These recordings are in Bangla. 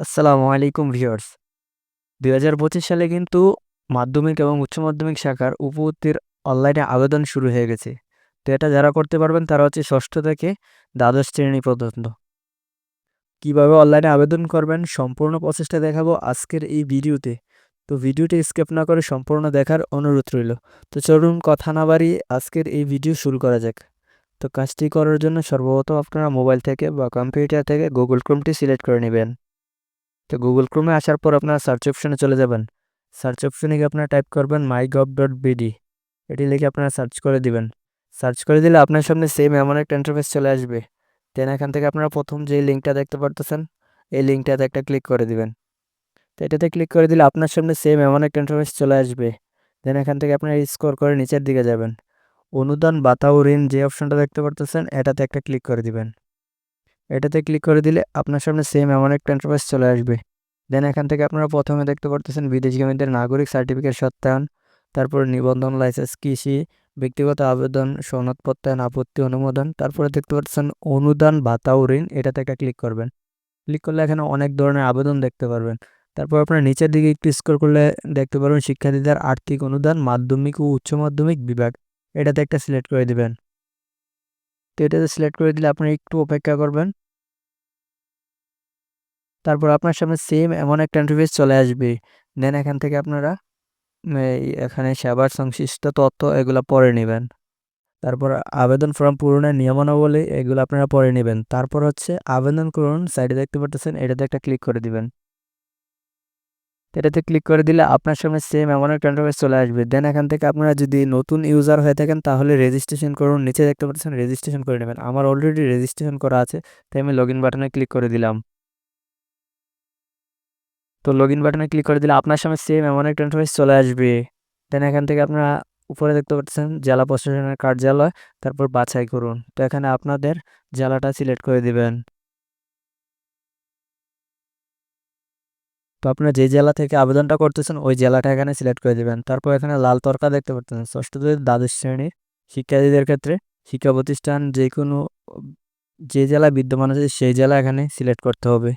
আসসালামু আলাইকুম ভিউয়ার্স। দুই হাজার পঁচিশ সালে কিন্তু মাধ্যমিক এবং উচ্চ মাধ্যমিক শাখার উপভর্তির অনলাইনে আবেদন শুরু হয়ে গেছে। তো এটা যারা করতে পারবেন, তারা হচ্ছে ষষ্ঠ থেকে দ্বাদশ শ্রেণি পর্যন্ত। কীভাবে অনলাইনে আবেদন করবেন, সম্পূর্ণ প্রচেষ্টা দেখাবো আজকের এই ভিডিওতে। তো ভিডিওটি স্কেপ না করে সম্পূর্ণ দেখার অনুরোধ রইল। তো চলুন কথা না বাড়িয়ে আজকের এই ভিডিও শুরু করা যাক। তো কাজটি করার জন্য সর্বপ্রথম আপনারা মোবাইল থেকে বা কম্পিউটার থেকে গুগল ক্রোমটি সিলেক্ট করে নেবেন। তো গুগল ক্রোমে আসার পর আপনারা সার্চ অপশনে চলে যাবেন। সার্চ অপশনে গিয়ে আপনারা টাইপ করবেন মাই গভ ডট বিডি এটি লিখে আপনারা সার্চ করে দিবেন। সার্চ করে দিলে আপনার সামনে সেম এমন একটা ইন্টারফেস চলে আসবে। দেন এখান থেকে আপনারা প্রথম যে লিঙ্কটা দেখতে পারতেছেন, এই লিঙ্কটাতে একটা ক্লিক করে দিবেন। তো এটাতে ক্লিক করে দিলে আপনার সামনে সেম এমন একটা ইন্টারফেস চলে আসবে। দেন এখান থেকে আপনারা স্কোর করে নিচের দিকে যাবেন। অনুদান, বাতাও, ঋণ যে অপশনটা দেখতে পারতেছেন, এটাতে একটা ক্লিক করে দিবেন। এটাতে ক্লিক করে দিলে আপনার সামনে সেম এমন একটা ইন্টারফেস চলে আসবে। দেন এখান থেকে আপনারা প্রথমে দেখতে পারতেছেন বিদেশগামীদের নাগরিক সার্টিফিকেট সত্যায়ন, তারপর নিবন্ধন লাইসেন্স কৃষি, ব্যক্তিগত আবেদন সনদ প্রত্যয়ন আপত্তি অনুমোদন, তারপরে দেখতে পাচ্ছেন অনুদান ভাতা ও ঋণ এটাতে একটা ক্লিক করবেন। ক্লিক করলে এখানে অনেক ধরনের আবেদন দেখতে পারবেন। তারপর আপনার নিচের দিকে একটু স্ক্রল করলে দেখতে পারবেন শিক্ষার্থীদের আর্থিক অনুদান, মাধ্যমিক ও উচ্চ মাধ্যমিক বিভাগ, এটাতে একটা সিলেক্ট করে দিবেন। তো এটাতে সিলেক্ট করে দিলে আপনি একটু অপেক্ষা করবেন। তারপর আপনার সামনে সেম এমন একটা ইন্টারফেস চলে আসবে। দেন এখান থেকে আপনারা এখানে সেবার সংশ্লিষ্ট তথ্য এগুলো পরে নেবেন। তারপর আবেদন ফর্ম পূরণের নিয়মাবলী এগুলো আপনারা পরে নেবেন। তারপর হচ্ছে আবেদন করুন সাইডে দেখতে পাচ্ছেন এটাতে একটা ক্লিক করে দিবেন। এটাতে ক্লিক করে দিলে আপনার সামনে সেম এমন একটা ইন্টারফেস চলে আসবে। দেন এখান থেকে আপনারা যদি নতুন ইউজার হয়ে থাকেন, তাহলে রেজিস্ট্রেশন করুন। নিচে দেখতে পাচ্ছেন রেজিস্ট্রেশন করে নেবেন। আমার অলরেডি রেজিস্ট্রেশন করা আছে, তাই আমি লগ ইন বাটনে ক্লিক করে দিলাম। তো লগ ইন বাটনে ক্লিক করে দিলে আপনার সামনে সেম এমন একটা ইন্টারফেস চলে আসবে। দেন এখান থেকে আপনারা উপরে দেখতে পাচ্ছেন জেলা প্রশাসনের কার্যালয়, তারপর বাছাই করুন। তো এখানে আপনাদের জেলাটা সিলেক্ট করে দিবেন। তো আপনারা যে জেলা থেকে আবেদনটা করতেছেন, ওই জেলাটা এখানে সিলেক্ট করে দিবেন। তারপর এখানে লাল তরকা দেখতে পাচ্ছেন। ষষ্ঠ দ্বাদশ শ্রেণির শিক্ষার্থীদের ক্ষেত্রে শিক্ষা প্রতিষ্ঠান যে কোনো যে জেলা বিদ্যমান আছে, সেই জেলা এখানে সিলেক্ট করতে হবে।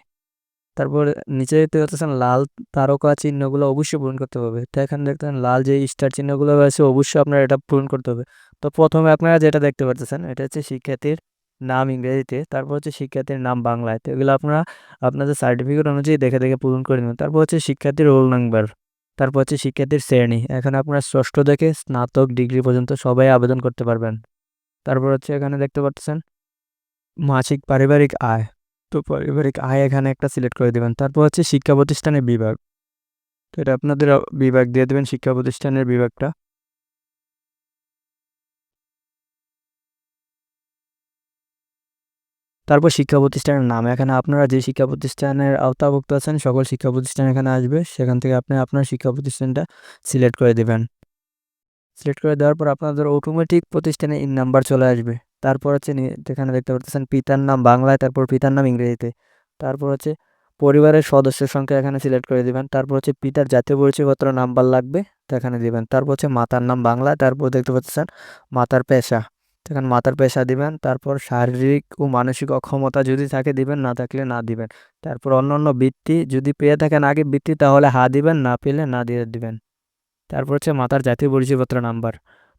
তারপর নিচে দেখতে পাচ্ছেন লাল তারকা চিহ্নগুলো অবশ্যই পূরণ করতে হবে। তো এখানে দেখতেন লাল যে স্টার চিহ্নগুলো রয়েছে অবশ্যই আপনার এটা পূরণ করতে হবে। তো প্রথমে আপনারা যেটা দেখতে পাচ্ছেন এটা হচ্ছে শিক্ষার্থীর নাম ইংরেজিতে, তারপর হচ্ছে শিক্ষার্থীর নাম বাংলায়। তো এগুলো আপনারা আপনাদের সার্টিফিকেট অনুযায়ী দেখে দেখে পূরণ করে নেবেন। তারপর হচ্ছে শিক্ষার্থীর রোল নাম্বার তারপর হচ্ছে শিক্ষার্থীর শ্রেণি। এখানে আপনারা ষষ্ঠ থেকে স্নাতক ডিগ্রি পর্যন্ত সবাই আবেদন করতে পারবেন। তারপর হচ্ছে এখানে দেখতে পাচ্ছেন মাসিক পারিবারিক আয়। তো পারিবারিক আয় এখানে একটা সিলেক্ট করে দেবেন। তারপর হচ্ছে শিক্ষা প্রতিষ্ঠানের বিভাগ। তো এটা আপনাদের বিভাগ দিয়ে দেবেন, শিক্ষা প্রতিষ্ঠানের বিভাগটা। তারপর শিক্ষা প্রতিষ্ঠানের নাম। এখানে আপনারা যে শিক্ষা প্রতিষ্ঠানের আওতাভুক্ত আছেন, সকল শিক্ষা প্রতিষ্ঠান এখানে আসবে। সেখান থেকে আপনি আপনার শিক্ষা প্রতিষ্ঠানটা সিলেক্ট করে দেবেন। সিলেক্ট করে দেওয়ার পর আপনাদের অটোমেটিক প্রতিষ্ঠানে ইন নাম্বার চলে আসবে। তারপর হচ্ছে এখানে দেখতে পাচ্ছেন পিতার নাম বাংলায়, তারপর পিতার নাম ইংরেজিতে। তারপর হচ্ছে পরিবারের সদস্যের সংখ্যা এখানে সিলেক্ট করে দিবেন। তারপর হচ্ছে পিতার জাতীয় পরিচয়পত্র, নাম্বার লাগবে তো এখানে দিবেন। তারপর হচ্ছে মাতার নাম বাংলায়, তারপর দেখতে পাচ্ছেন মাতার পেশা। এখানে মাতার পেশা দিবেন, তারপর শারীরিক ও মানসিক অক্ষমতা যদি থাকে দিবেন, না থাকলে না দিবেন। তারপর অন্য অন্য বৃত্তি যদি পেয়ে থাকেন আগে বৃত্তি, তাহলে হা দিবেন, না পেলে না দিয়ে দিবেন। তারপর হচ্ছে মাতার জাতীয় পরিচয়পত্র, নাম্বার।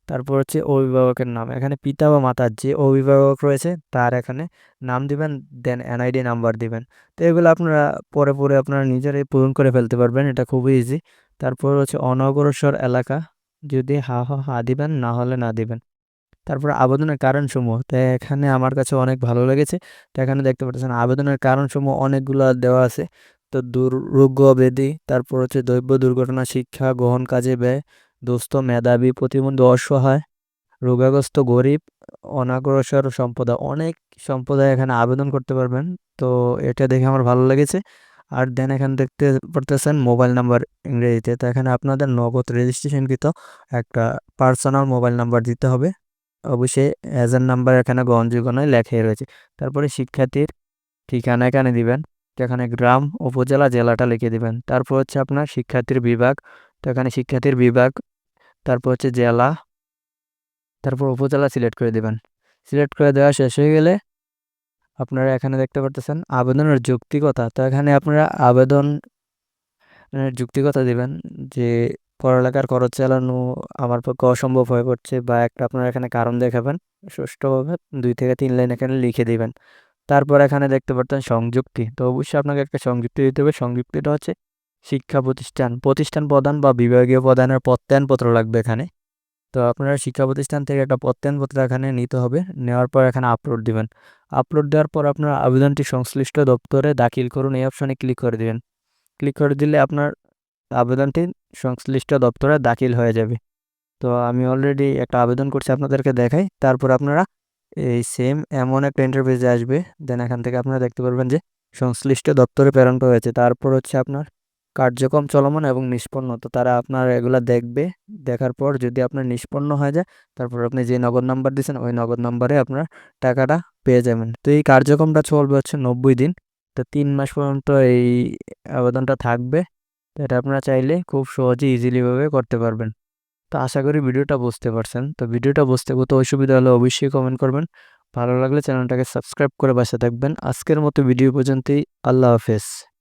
তারপর হচ্ছে অভিভাবকের নাম। এখানে পিতা বা মাতার যে অভিভাবক রয়েছে, তার এখানে নাম দিবেন, দেন এনআইডি নাম্বার দিবেন। তো এগুলো আপনারা পরে পরে আপনারা নিজেরাই পূরণ করে ফেলতে পারবেন, এটা খুবই ইজি তারপর হচ্ছে অনগ্রসর এলাকা, যদি হা, হ, হা দিবেন, না হলে না দিবেন। তারপর আবেদনের কারণসমূহ, তো এখানে আমার কাছে অনেক ভালো লেগেছে। তো এখানে দেখতে পাচ্ছেন, আবেদনের কারণসমূহ অনেকগুলো দেওয়া আছে। তো দুর্রোগ্য বেদি তারপর হচ্ছে দৈব্য দুর্ঘটনা, শিক্ষা, গ্রহণ কাজে ব্যয় দুস্থ মেধাবী প্রতিবন্ধী অসহায়, রোগাগ্রস্ত, গরিব, অনাগ্রসর সম্প্রদায়। অনেক সম্প্রদায় এখানে আবেদন করতে পারবেন, তো এটা দেখে আমার ভালো লেগেছে। আর দেন এখানে দেখতে পারতেছেন মোবাইল নাম্বার ইংরেজিতে, তো এখানে আপনাদের নগদ রেজিস্ট্রেশনকৃত একটা পার্সোনাল মোবাইল নাম্বার দিতে হবে। অবশ্যই এজেন্ট নাম্বার এখানে গ্রহণযোগ্য নয় লেখাই রয়েছে। তারপরে শিক্ষার্থীর ঠিকানা এখানে দিবেন এখানে গ্রাম, উপজেলা, জেলাটা লিখে দিবেন। তারপর হচ্ছে আপনার শিক্ষার্থীর বিভাগ, তো এখানে শিক্ষার্থীর বিভাগ তারপর হচ্ছে জেলা, তারপর উপজেলা সিলেক্ট করে দেবেন। সিলেক্ট করে দেওয়া শেষ হয়ে গেলে আপনারা এখানে দেখতে পারতেছেন আবেদনের যৌক্তিকতা। তো এখানে আপনারা আবেদন এর যুক্তিকতা দিবেন যে পড়ালেখার খরচ চালানো আমার পক্ষে অসম্ভব হয়ে পড়ছে বা একটা আপনারা এখানে কারণ দেখাবেন, সুষ্ঠুভাবে দুই থেকে তিন লাইন এখানে লিখে দিবেন। তারপর এখানে দেখতে পারতেন সংযুক্তি। তো অবশ্যই আপনাকে একটা সংযুক্তি দিতে হবে। সংযুক্তিটা হচ্ছে শিক্ষা প্রতিষ্ঠান প্রতিষ্ঠান প্রদান বা বিভাগীয় প্রদানের প্রত্যয়নপত্র লাগবে এখানে। তো আপনারা শিক্ষা প্রতিষ্ঠান থেকে একটা প্রত্যয়নপত্র এখানে নিতে হবে, নেওয়ার পর এখানে আপলোড দিবেন। আপলোড দেওয়ার পর আপনার আবেদনটি সংশ্লিষ্ট দপ্তরে দাখিল করুন, এই অপশনে ক্লিক করে দিবেন। ক্লিক করে দিলে আপনার আবেদনটি সংশ্লিষ্ট দপ্তরে দাখিল হয়ে যাবে। তো আমি অলরেডি একটা আবেদন করছি আপনাদেরকে দেখাই, তারপর আপনারা এই সেম এমন একটা ইন্টারফেসে আসবে দেন এখান থেকে আপনারা দেখতে পারবেন যে সংশ্লিষ্ট দপ্তরে প্রেরণ করা হয়েছে। তারপর হচ্ছে আপনার কার্যক্রম চলমান এবং নিষ্পন্ন। তো তারা আপনার এগুলা দেখবে, দেখার পর যদি আপনার নিষ্পন্ন হয়ে যায়, তারপর আপনি যে নগদ নাম্বার দিয়েছেন ওই নগদ নাম্বারে আপনার টাকাটা পেয়ে যাবেন। তো এই কার্যক্রমটা চলবে হচ্ছে নব্বই দিন। তো তিন মাস পর্যন্ত এই আবেদনটা থাকবে। এটা আপনারা চাইলে খুব সহজে ইজিলিভাবে করতে পারবেন। তো আশা করি ভিডিওটা বুঝতে পারছেন। তো ভিডিওটা বুঝতে কোথাও অসুবিধা হলে অবশ্যই কমেন্ট করবেন। ভালো লাগলে চ্যানেলটাকে সাবস্ক্রাইব করে বাসা থাকবেন। আজকের মতো ভিডিও পর্যন্তই। আল্লাহ হাফেজ।